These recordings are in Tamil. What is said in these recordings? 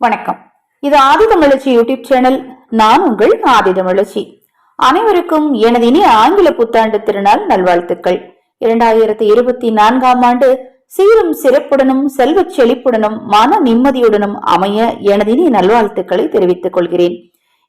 வணக்கம். இது ஆதி தமிழச்சி யூடியூப் சேனல். நான் உங்கள் ஆதி தமிழச்சி. அனைவருக்கும் எனது இனிய ஆங்கில புத்தாண்டு திருநாள் நல்வாழ்த்துக்கள். இரண்டாயிரத்தி இருபத்தி நான்காம் ஆண்டு சீரும் சிறப்புடனும் செல்வச் செழிப்புடனும் மன நிம்மதியுடனும் அமைய எனது இனிய நல்வாழ்த்துக்களை தெரிவித்துக் கொள்கிறேன்.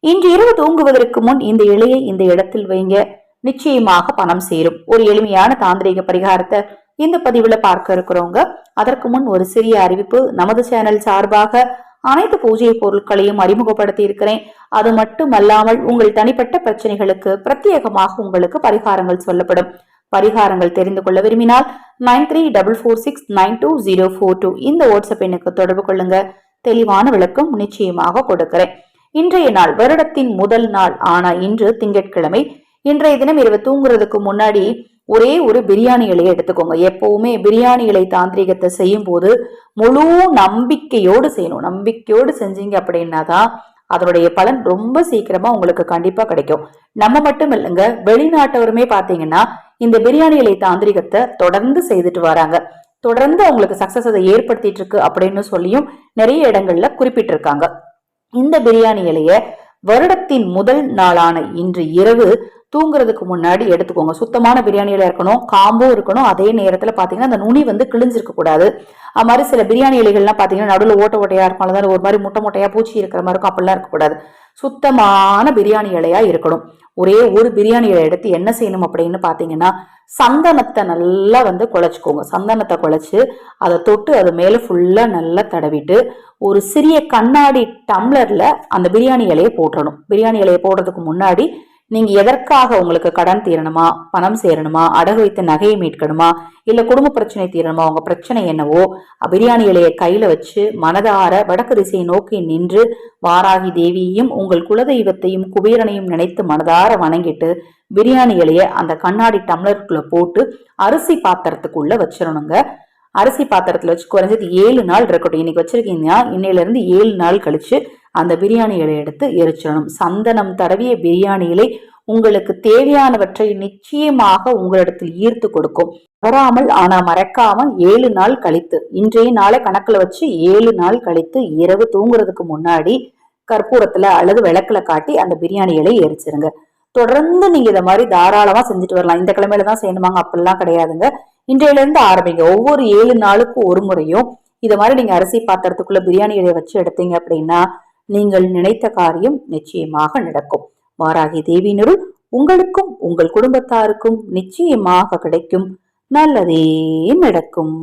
இன்று இரவு தூங்குவதற்கு முன் இந்த இலையை இந்த இடத்தில் வைங்க. நிச்சயமாக பணம் சேரும். ஒரு எளிமையான தாந்திரிக பரிகாரத்தை இந்த பதிவுல பார்க்க இருக்கிறவங்க அதற்கு முன் ஒரு சிறிய அறிவிப்பு. நமது சேனல் சார்பாக அனைத்து பூஜை பொருட்களையும் அறிமுகப்படுத்தி இருக்கிறேன். அது மட்டுமல்லாமல் உங்கள் தனிப்பட்ட பிரச்சனைகளுக்கு பிரத்யேகமாக உங்களுக்கு பரிகாரங்கள் சொல்லப்படும். பரிகாரங்கள் தெரிந்து கொள்ள விரும்பினால் nine three double four six nine two zero four two இந்த வாட்ஸ்அப் எண்ணுக்கு தொடர்பு கொள்ளுங்க. தெளிவான விளக்கம் நிச்சயமாக கொடுக்கிறேன். இன்றைய நாள் வருடத்தின் முதல் நாள் ஆனா இன்று திங்கட்கிழமை இன்றைய தினம் இரவு தூங்குறதுக்கு முன்னாடி ஒரே ஒரு பிரியாணி இலையை எடுத்துக்கோங்க. எப்பவுமே பிரியாணி இலை தாந்திரிகத்தை செய்யும் போது முழு நம்பிக்கையோடு செய்யணும். நம்பிக்கையோடு செஞ்சீங்க அப்படின்னா தான் அதனுடைய பலன் ரொம்ப சீக்கிரமா உங்களுக்கு கண்டிப்பா கிடைக்கும். நம்ம மட்டும் இல்லைங்க வெளிநாட்டவருமே பாத்தீங்கன்னா இந்த பிரியாணி இலை தாந்திரிகத்தை தொடர்ந்து செய்துட்டு வராங்க. தொடர்ந்து அவங்களுக்கு சக்சஸ் அதை ஏற்படுத்திட்டு இருக்கு அப்படின்னு சொல்லியும் நிறைய இடங்கள்ல குறிப்பிட்டிருக்காங்க. இந்த பிரியாணி இலைய வருடத்தின் முதல் நாளான இன்று இரவு தூங்குறதுக்கு முன்னாடி எடுத்துக்கோங்க. சுத்தமான பிரியாணியில இருக்கணும் காம்பும் இருக்கணும். அதே நேரத்துல பாத்தீங்கன்னா அந்த நுனி வந்து கிழிஞ்சிருக்க கூடாது. அது மாதிரி சில பிரியாணி இலைகள்லாம் பாத்தீங்கன்னா நடுவில் ஓட்ட ஓட்டையா இருக்கும் அல்லது ஒரு மாதிரி முட்டை முட்டையா பூச்சி இருக்கிற மாதிரி இருக்கும். அப்படிலாம் இருக்கக்கூடாது சுத்தமான பிரியாணி இலையா இருக்கணும். ஒரே ஒரு பிரியாணி இலை எடுத்து என்ன செய்யணும் அப்படின்னு பாத்தீங்கன்னா சந்தனத்தை நல்லா வந்து குழச்சிக்கோங்க. சந்தனத்தை குழச்சி அதை தொட்டு அது மேலே ஃபுல்லா நல்லா தடவிட்டு ஒரு சிறிய கண்ணாடி டம்ளர்ல அந்த பிரியாணி இலையை போட்டுடணும் பிரியாணி இலையை போடுறதுக்கு முன்னாடி நீங்க எதற்காக உங்களுக்கு கடன் தீரணுமா? பணம் சேரணுமா? அடகு வைத்த நகையை மீட்கணுமா? இல்ல குடும்ப பிரச்சனை தீரணுமா? உங்க பிரச்சனை என்னவோ? பிரியாணி இலையை கையில வச்சு மனதார வடக்கு திசையை நோக்கி நின்று வாராகி தேவியையும் உங்கள் குலதெய்வத்தையும் குபேரனையும் நினைத்து மனதார வணங்கிட்டு பிரியாணி இலையை அந்த கண்ணாடி டம்ளருக்குள்ள போட்டு அரிசி பாத்திரத்துக்குள்ள வச்சிடணுங்க அரிசி பாத்திரத்தில் வச்சு குறைஞ்சது ஏழு நாள் இருக்கட்டும். இன்னைக்கு வச்சிருக்கீங்கன்னா இன்னையிலேருந்து ஏழு நாள் கழிச்சு அந்த பிரியாணி இலை எடுத்து எரிச்சிடணும். சந்தனம் தடவிய பிரியாணி இலை உங்களுக்கு தேவையானவற்றை நிச்சயமாக உங்களிடத்தில் ஈர்த்து கொடுக்கும். வராமல் ஆனா மறக்காம ஏழு நாள் கழித்து இன்றைய நாளை கணக்குல வச்சு ஏழு நாள் கழித்து இரவு தூங்குறதுக்கு முன்னாடி கற்பூரத்துல அல்லது விளக்குல காட்டி அந்த பிரியாணி இலை எரிச்சிருங்க. தொடர்ந்து நீங்க இதை மாதிரி தாராளமா செஞ்சுட்டு வரலாம். இந்த கிழமையில தான் செய்யணுமாங்க? அப்படிலாம் கிடையாதுங்க. இன்றையிலிருந்து ஆரம்பிங்க. ஒவ்வொரு ஏழு நாளுக்கும் ஒரு முறையும் இது மாதிரி நீங்க அரிசி பாத்திரத்துக்குள்ள பிரியாணி இலையை வச்சு எடுத்தீங்க அப்படின்னா நீங்கள் நினைத்த காரியம் நிச்சயமாக நடக்கும். வாராகி தேவியினருள் உங்களுக்கும் உங்கள் குடும்பத்தாருக்கும் நிச்சயமாக கிடைக்கும். நல்லதே நடக்கும்.